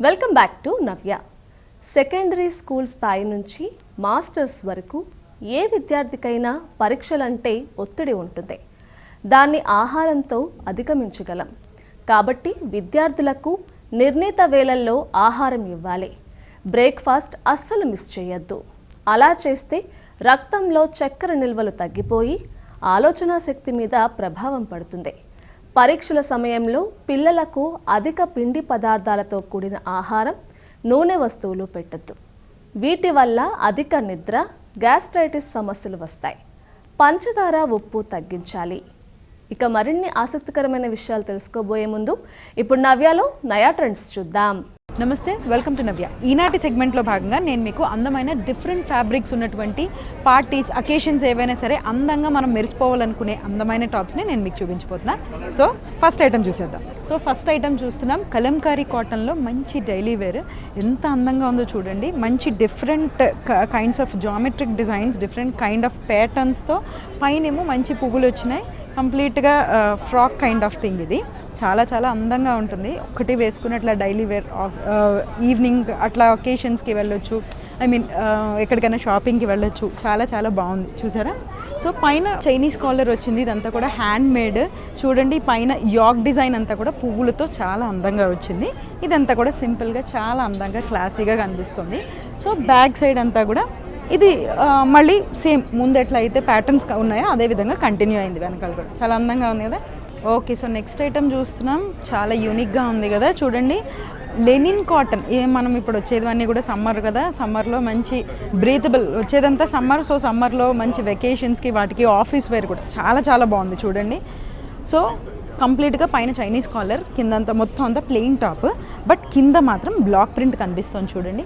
Welcome back to Navya secondary school స్థాయి నుంచి masters వరకు ఏ విద్యార్థికైనా పరీక్షలంటే ఒత్తిడి ఉంటుంది. దాన్ని ఆహారంతో అధిగమించగలం. కాబట్టి విద్యార్థులకు నిర్ణీత వేళల్లో ఆహారం ఇవ్వాలి. బ్రేక్ఫాస్ట్ అస్సలు మిస్ చేయొద్దు. అలా చేస్తే రక్తంలో చక్కెర నిల్వలు తగ్గిపోయి ఆలోచనా శక్తి మీద ప్రభావం పడుతుంది. పరీక్షల సమయంలో పిల్లలకు అధిక పిండి పదార్థాలతో కూడిన ఆహారం నూనె వస్తువులు పెట్టద్దు. వీటి వల్ల అధిక నిద్ర గ్యాస్ట్రైటిస్ సమస్యలు వస్తాయి. పంచదార ఉప్పు తగ్గించాలి. ఇక మరిన్ని ఆసక్తికరమైన విషయాలు తెలుసుకోబోయే ముందు ఇప్పుడు నవ్యాలో నయా ట్రెండ్స్ చూద్దాం. నమస్తే వెల్కమ్ టు నవ్య ఈనాటి సెగ్మెంట్లో భాగంగా నేను మీకు అందమైన డిఫరెంట్ ఫ్యాబ్రిక్స్ ఉన్నటువంటి పార్టీస్ అకేషన్స్ ఏవైనా సరే అందంగా మనం మెరిసిపోవాలనుకునే అందమైన టాప్స్ని నేను మీకు చూపించబోతున్నా. సో ఫస్ట్ ఐటమ్ చూసేద్దాం. సో ఫస్ట్ ఐటమ్ చూస్తున్నాం. కలంకారీ కాటన్లో మంచి డైలీ వేర్ ఎంత అందంగా ఉందో చూడండి. మంచి different kinds of geometric designs different kind of ప్యాటర్న్స్తో పైనేమో మంచి పువ్వులు వచ్చినాయి. కంప్లీట్గా ఫ్రాక్ కైండ్ ఆఫ్ థింగ్ ఇది. చాలా చాలా అందంగా ఉంటుంది. ఒకటి వేసుకుని అట్లా డైలీ వేర్ ఈవినింగ్ అట్లా ఒకేషన్స్కి వెళ్ళొచ్చు. ఐ మీన్ ఎక్కడికైనా షాపింగ్కి వెళ్ళొచ్చు. చాలా చాలా బాగుంది. చూసారా? సో పైన చైనీస్ కాలర్ వచ్చింది. ఇదంతా కూడా హ్యాండ్ మేడ్ చూడండి పైన యాక్ డిజైన్ అంతా కూడా పువ్వులతో చాలా అందంగా వచ్చింది. ఇదంతా కూడా సింపుల్గా చాలా అందంగా క్లాసీగా కనిపిస్తుంది. సో బ్యాక్ సైడ్ అంతా కూడా ఇది మళ్ళీ సేమ్ ముందు ఎట్లా అయితే ప్యాటర్న్స్ ఉన్నాయో అదే విధంగా కంటిన్యూ అయింది వెనకాల కూడా. చాలా అందంగా ఉంది కదా? ఓకే సో నెక్స్ట్ ఐటమ్ చూస్తున్నాం. చాలా యూనిక్గా ఉంది కదా. చూడండి. లెనిన్ కాటన్ ఏ మనం ఇప్పుడు వచ్చేదివన్నీ కూడా సమ్మర్ కదా. సమ్మర్లో మంచి బ్రీతబుల్ వచ్చేదంతా సమ్మర్ సో సమ్మర్లో మంచి వెకేషన్స్కి వాటికి ఆఫీస్ వేర్ కూడా చాలా చాలా బాగుంది. చూడండి. సో కంప్లీట్గా పైన చైనీస్ కాలర్ కిందంతా మొత్తం అంతా ప్లెయిన్ టాప్ బట్ కింద మాత్రం బ్లాక్ ప్రింట్ కనిపిస్తుంది చూడండి.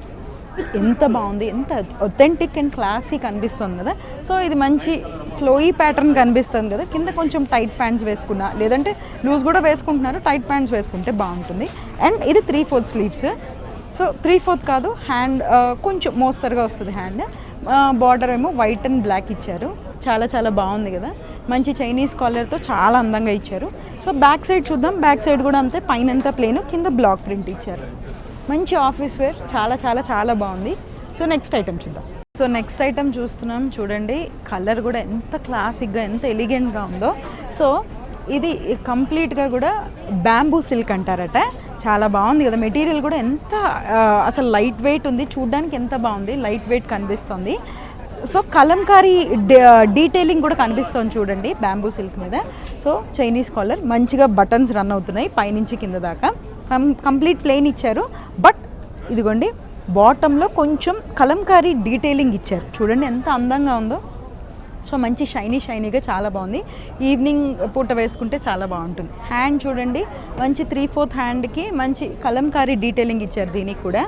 ఎంత బాగుంది ఎంత ఒథెంటిక్ అండ్ క్లాసీ కనిపిస్తుంది కదా. సో ఇది మంచి ఫ్లోయీ ప్యాటర్న్ కనిపిస్తుంది కదా. కింద కొంచెం టైట్ ప్యాంట్స్ వేసుకున్నా లేదంటే లూజ్ కూడా వేసుకుంటున్నారు టైట్ ప్యాంట్స్ వేసుకుంటే బాగుంటుంది. అండ్ ఇది three fourth sleeves so three fourth కాదు హ్యాండ్ కొంచెం మోస్తరుగా వస్తుంది హ్యాండ్ బార్డర్ ఏమో వైట్ అండ్ బ్లాక్ ఇచ్చారు. చాలా చాలా బాగుంది కదా. మంచి చైనీస్ కాలర్తో చాలా అందంగా ఇచ్చారు. సో బ్యాక్ సైడ్ చూద్దాం. బ్యాక్ సైడ్ కూడా అంతే పైన అంతా ప్లేన్ కింద బ్లాక్ ప్రింట్ ఇచ్చారు. మంచి ఆఫీస్ వేర్ చాలా చాలా చాలా బాగుంది. సో నెక్స్ట్ ఐటెం చూద్దాం. సో నెక్స్ట్ ఐటెం చూస్తున్నాం చూడండి. కలర్ కూడా ఎంత క్లాసిక్గా ఎంత ఎలిగెంట్గా ఉందో. సో ఇది కంప్లీట్గా కూడా బ్యాంబూ సిల్క్ అంటారట. చాలా బాగుంది కదా. మెటీరియల్ కూడా ఎంత అసలు లైట్ వెయిట్ ఉంది. చూడ్డానికి ఎంత బాగుంది. లైట్ వెయిట్ కనిపిస్తుంది. సో కలంకారీ డీటెయిలింగ్ కూడా కనిపిస్తుంది చూడండి బ్యాంబూ సిల్క్ మీద. సో చైనీస్ కాలర్ మంచిగా బటన్స్ రన్ అవుతున్నాయి పైనుంచి కింద దాకా. కంప్లీట్ ప్లెయిన్ ఇచ్చారు. బట్ ఇదిగోండి బాటంలో కొంచెం కలంకారీ డీటెయిలింగ్ ఇచ్చారు. చూడండి ఎంత అందంగా ఉందో. సో మంచి షైనీ షైనీగా చాలా బాగుంది. ఈవినింగ్ పూట వేసుకుంటే చాలా బాగుంటుంది. హ్యాండ్ చూడండి మంచి త్రీ ఫోర్త్ హ్యాండ్కి మంచి కలంకారీ డీటెయిలింగ్ ఇచ్చారు దీనికి కూడా.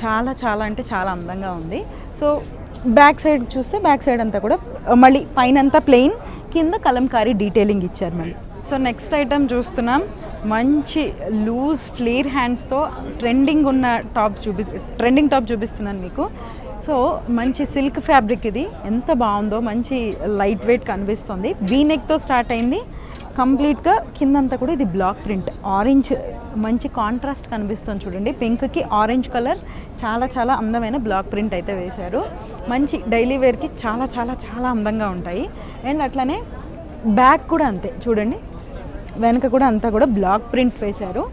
చాలా చాలా అంటే చాలా అందంగా ఉంది. సో బ్యాక్ సైడ్ చూస్తే బ్యాక్ సైడ్ అంతా కూడా మళ్ళీ పైన అంతా ప్లెయిన్ కింద కలంకారీ డీటెయిలింగ్ ఇచ్చారు మళ్ళీ. సో నెక్స్ట్ ఐటమ్ చూస్తున్నాం. మంచి లూజ్ ఫ్లేర్ హ్యాండ్స్తో ట్రెండింగ్ ఉన్న టాప్స్ చూపి ట్రెండింగ్ టాప్ చూపిస్తున్నాను మీకు. సో మంచి సిల్క్ ఫ్యాబ్రిక్ ఇది. ఎంత బాగుందో మంచి లైట్ వెయిట్ కనిపిస్తుంది. వీనెక్తో స్టార్ట్ అయింది. కంప్లీట్గా కిందంతా కూడా ఇది బ్లాక్ ప్రింట్. ఆరెంజ్ మంచి కాంట్రాస్ట్ కనిపిస్తుంది చూడండి. పింక్కి ఆరెంజ్ కలర్. చాలా చాలా అందమైన బ్లాక్ ప్రింట్ అయితే వేశారు. మంచి డైలీ వేర్కి చాలా చాలా చాలా అందంగా ఉంటాయి. అండ్ అట్లనే బ్యాక్ కూడా అంతే. చూడండి. వెనక కూడా అంతా కూడా బ్లాక్ ప్రింట్ వేశారు.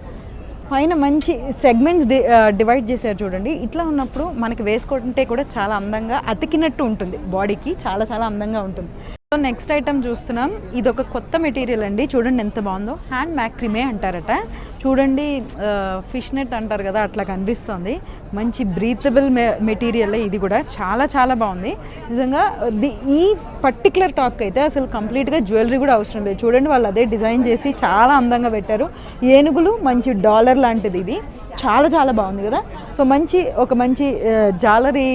పైన మంచి సెగ్మెంట్స్ డి డివైడ్ చేశారు చూడండి. ఇట్లా ఉన్నప్పుడు మనకి వేసుకుంటే కూడా చాలా అందంగా అతికినట్టు ఉంటుంది. బాడీకి చాలా చాలా అందంగా ఉంటుంది. సో నెక్స్ట్ ఐటమ్ చూస్తున్నాం. ఇది ఒక కొత్త మెటీరియల్ అండి. చూడండి ఎంత బాగుందో. హ్యాండ్ మ్యాక్రిమే అంటారట. చూడండి ఫిష్ నెట్ అంటారు కదా అట్లా కనిపిస్తుంది. మంచి బ్రీతబుల్ మెటీరియల్ ఇది కూడా. చాలా చాలా బాగుంది. నిజంగా ది ఈ పర్టికులర్ టాప్కి అయితే అసలు కంప్లీట్గా జ్యువెలరీ కూడా అవసరం లేదు. చూడండి వాళ్ళు అదే డిజైన్ చేసి చాలా అందంగా పెట్టారు. ఏనుగులు మంచి డాలర్ లాంటిది ఇది. చాలా చాలా బాగుంది కదా. సో మంచి ఒక మంచి జాలరీ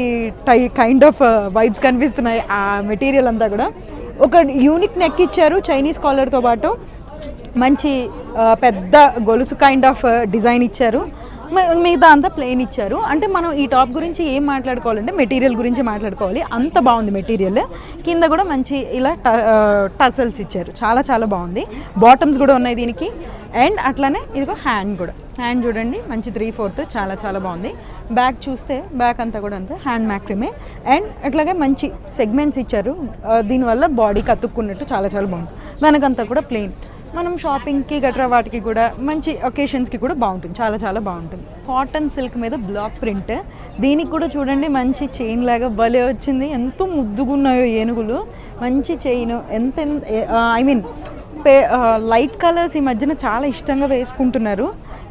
టై కైండ్ ఆఫ్ వైబ్స్ కనిపిస్తున్నాయి ఆ మెటీరియల్ అంతా కూడా. ఒక యూనిక్ నెక్ ఇచ్చారు చైనీస్ కాలర్తో పాటు. మంచి పెద్ద గొలుసు కైండ్ ఆఫ్ డిజైన్ ఇచ్చారు. మిగతా అంతా ప్లెయిన్ ఇచ్చారు. అంటే మనం ఈ టాప్ గురించి ఏం మాట్లాడుకోవాలంటే మెటీరియల్ గురించి మాట్లాడుకోవాలి. అంత బాగుంది మెటీరియల్. కింద కూడా మంచి ఇలా టసల్స్ ఇచ్చారు. చాలా చాలా బాగుంది. బాటమ్స్ కూడా ఉన్నాయి దీనికి. అండ్ అట్లానే ఇదిగో హ్యాండ్ కూడా. హ్యాండ్ చూడండి. మంచి త్రీ ఫోర్త్. చాలా చాలా బాగుంది. బ్యాక్ చూస్తే బ్యాక్ అంతా కూడా అంతే. హ్యాండ్ మ్యాక్రిమే అండ్ అట్లాగే మంచి సెగ్మెంట్స్ ఇచ్చారు. దీనివల్ల బాడీకి అతుక్కున్నట్టు చాలా చాలా బాగుంది. వెనకంతా కూడా ప్లెయిన్ మనం షాపింగ్కి గట్రా వాటికి కూడా మంచి ఒకేషన్స్కి కూడా బాగుంటుంది. చాలా చాలా బాగుంటుంది. కాటన్ సిల్క్ మీద బ్లాక్ ప్రింట్ దీనికి కూడా చూడండి మంచి చైన్ లాగా భలే వచ్చింది. ఎంతో ముద్దుగున్నాయో ఏనుగులు. మంచి చైన్ ఎంత I mean pay light colours ఈ మధ్యన చాలా ఇష్టంగా వేసుకుంటున్నారు.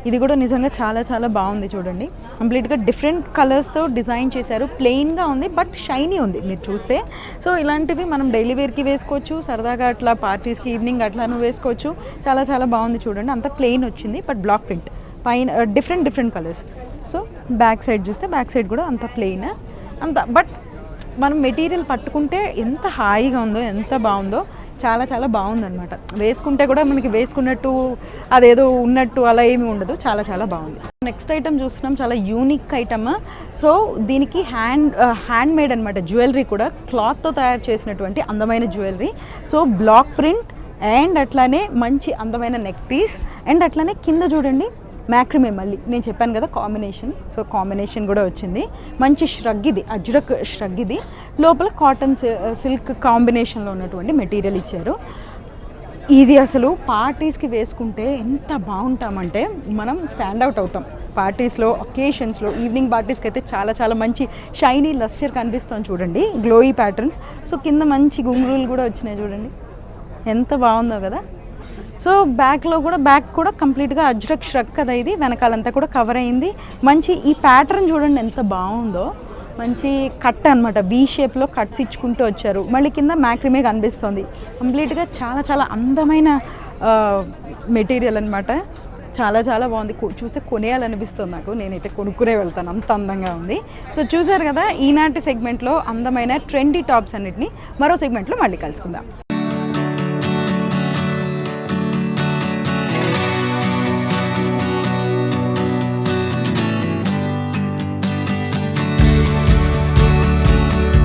ఇది కూడా నిజంగా చాలా చాలా బాగుంది చూడండి. కంప్లీట్గా డిఫరెంట్ కలర్స్తో డిజైన్ చేశారు. ప్లెయిన్గా ఉంది బట్ షైనీ ఉంది మీరు చూస్తే. సో ఇలాంటివి మనం డైలీ వేర్కి వేసుకోవచ్చు సరదాగా అట్లా పార్టీస్కి ఈవినింగ్ అట్లాను వేసుకోవచ్చు. చాలా చాలా బాగుంది చూడండి. అంత ప్లెయిన్ వచ్చింది బట్ బ్లాక్ ప్రింట్ పైన different different colours so back side చూస్తే బ్యాక్ సైడ్ కూడా అంత ప్లెయిన్ అంత బట్ మనం మెటీరియల్ పట్టుకుంటే ఎంత హాయిగా ఉందో ఎంత బాగుందో చాలా చాలా బాగుందన్నమాట. వేసుకుంటే కూడా మనకి వేసుకున్నట్టు అదేదో ఉన్నట్టు అలా ఏమీ ఉండదు. చాలా చాలా బాగుంది. నెక్స్ట్ ఐటమ్ చూస్తున్నాం. చాలా యూనిక్ ఐటమ్ సో దీనికి హ్యాండ్ హ్యాండ్ మేడ్ అనమాట జ్యువెలరీ కూడా క్లాత్తో తయారు చేసినటువంటి అందమైన jewellery so block print and అట్లానే మంచి అందమైన నెక్ పీస్ అండ్ అట్లానే కింద చూడండి. మ్యాక్రిమే మళ్ళీ. నేను చెప్పాను కదా కాంబినేషన్ సో కాంబినేషన్ కూడా వచ్చింది. మంచి ష్రగ్ ఇది అజ్రక్ ష్రగ్ ఇది. లోపల కాటన్ సిల్క్ కాంబినేషన్లో ఉన్నటువంటి మెటీరియల్ ఇచ్చారు. ఇది అసలు పార్టీస్కి వేసుకుంటే ఎంత బాగుంటామంటే మనం స్టాండ్ అవుట్ అవుతాం. పార్టీస్లో ఒకేషన్స్లో ఈవినింగ్ పార్టీస్కి అయితే చాలా చాలా మంచి షైనీ లస్చర్ కనిపిస్తుంది చూడండి గ్లోయీ ప్యాటర్న్స్ సో కింద మంచి గుంగురులు కూడా వచ్చినాయి చూడండి. ఎంత బాగుందో కదా. సో బ్యాక్లో కూడా బ్యాక్ కూడా కంప్లీట్గా అజ్రక్ ష్రక్ కదా ఇది. వెనకాలంతా కూడా కవర్ అయింది. మంచి ఈ ప్యాటర్న్ చూడండి ఎంత బాగుందో. మంచి కట్ అనమాట వీ షేప్లో కట్స్ ఇచ్చుకుంటూ వచ్చారు. మళ్ళీ కింద మ్యాక్రిమే కనిపిస్తుంది. కంప్లీట్గా చాలా చాలా అందమైన మెటీరియల్ అనమాట చాలా చాలా బాగుంది. చూస్తే కొనేయాలనిపిస్తుంది నాకు. నేనైతే కొనుక్కునే వెళ్తాను. అంత అందంగా ఉంది. సో చూసారు కదా ఈనాటి సెగ్మెంట్లో అందమైన ట్రెండీ టాప్స్ అన్నిటిని మరో సెగ్మెంట్లో మళ్ళీ కలుసుకుందాం.